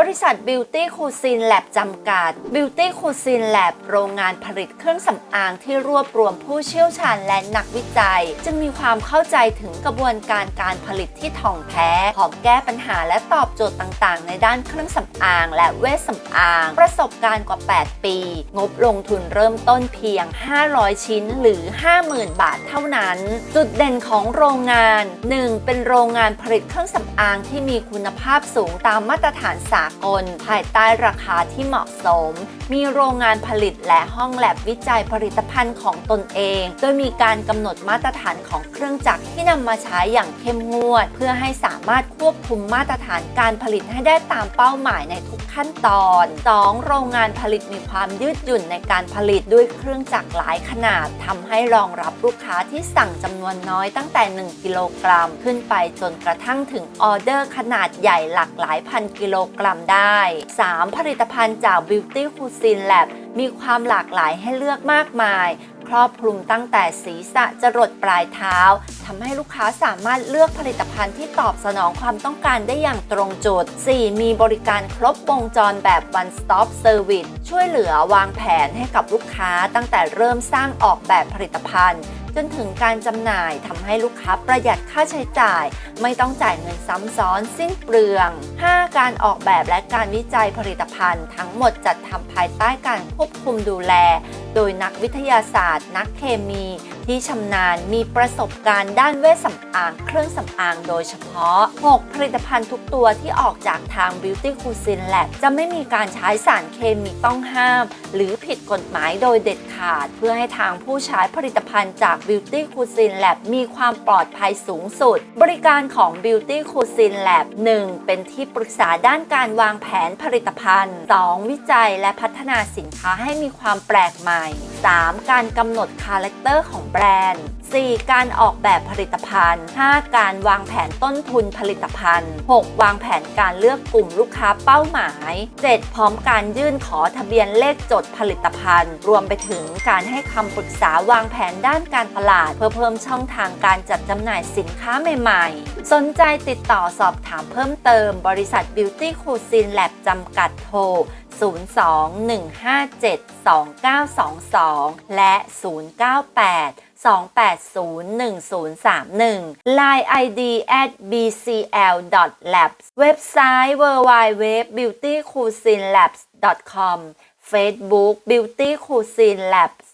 บริษัท Beauty c u s i n e Lab จำกัด Beauty c u s i n e Lab โรงงานผลิตเครื่องสำอางที่รวบรวมผู้เชี่ยวชาญและนักวิจัย จึงมีความเข้าใจถึงกระบวนการการผลิตที่ถ่องแท้พร้อมแก้ปัญหาและตอบโจทย์ต่างๆ ในด้านเครื่องสำอาง และเวชสำอาง ประสบการณ์กว่า 8 ปี งบลงทุนเริ่มต้นเพียง 500 ชิ้นหรือ 50,000 บาทเท่านั้น จุดเด่นของโรงงาน 1. เป็นโรงงานผลิตเครื่องสำอางที่มีคุณภาพสูงตามมาตรฐานสากล ภายใต้ราคาที่เหมาะสม มีโรงงานผลิตและห้องแลบวิจัยผลิตภัณฑ์ของตนเอง โดยมีการกำหนดมาตรฐานของเครื่องจักรที่นำมาใช้อย่างเข้มงวด เพื่อให้สามารถควบคุมมาตรฐานการผลิตให้ได้ตามเป้าหมายในทุกขั้นตอน 2. โรงงานผลิตมีความยืดหยุ่นในการผลิตด้วยเครื่องจักรหลายขนาดทำให้รองรับลูกค้าที่สั่งจำนวนน้อยตั้งแต่ 1 กิโลกรัม ขึ้นไปจนกระทั่งถึงออเดอร์ขนาดใหญ่หลากหลายพันกิโลกรัมได้ 3. ผลิตภัณฑ์จาก Beauty Cuisine Lab มีความหลากหลายให้เลือกมากมาย ครอบคลุมตั้งแต่ศีรษะจรดปลายเท้าทำให้ลูกค้าสามารถเลือกผลิตภัณฑ์ที่ตอบสนองความต้องการได้อย่างตรงจุด 4. มีบริการครบวงจรแบบ one stop service ช่วยเหลือวางแผนให้กับลูกค้าตั้งแต่เริ่มสร้างออกแบบผลิตภัณฑ์ จนถึงการจำหน่ายทำให้ลูกค้าประหยัดค่าใช้จ่าย ไม่ต้องจ่ายเงินซ้ำซ้อนสิ้นเปลือง 5. การออกแบบและการวิจัยผลิตภัณฑ์ ทั้งหมดจัดทำภายใต้การควบคุมดูแล โดยนักวิทยาศาสตร์ นักเคมีที่ชำนาญมีประสบการณ์ด้านเวชสำอาง เครื่องสำอางโดยเฉพาะ 6. ผลิตภัณฑ์ทุกตัวที่ออกจากทาง Beauty Cuisine Lab จะไม่มีการใช้สารเคมีต้องห้าม หรือผิดกฎหมายโดยเด็ดขาด เพื่อให้ทางผู้ใช้ผลิตภัณฑ์จาก Beauty Cuisine Lab มีความปลอดภัยสูงสุด บริการของ Beauty Cuisine Lab 1. เป็นที่ปรึกษาด้านการวางแผนผลิตภัณฑ์ 2. วิจัยและพัฒนาสินค้าให้มีความแปลกใหม่ 3. การกำหนดคาแรคเตอร์ของแบรนด์ 4. การออกแบบผลิตภัณฑ์ 5. การวางแผนต้นทุนผลิตภัณฑ์ 6. วางแผนการเลือกกลุ่มลูกค้าเป้าหมาย 7. พร้อมการยื่นขอทะเบียนเลขจดผลิตภัณฑ์ รวมไปถึงการให้คำปรึกษาวางแผนด้านการตลาด เพื่อเพิ่มช่องทางการจัดจำหน่ายสินค้าใหม่ๆ สนใจติดต่อสอบถามเพิ่มเติม บริษัท Beauty Cuisine Lab จำกัดโทร 02-157-2922 และ 098 2801031 Line ID at bcl.labs เว็บไซต์ www.beautycuisinelabs.com Facebook Beauty Cuisine Labs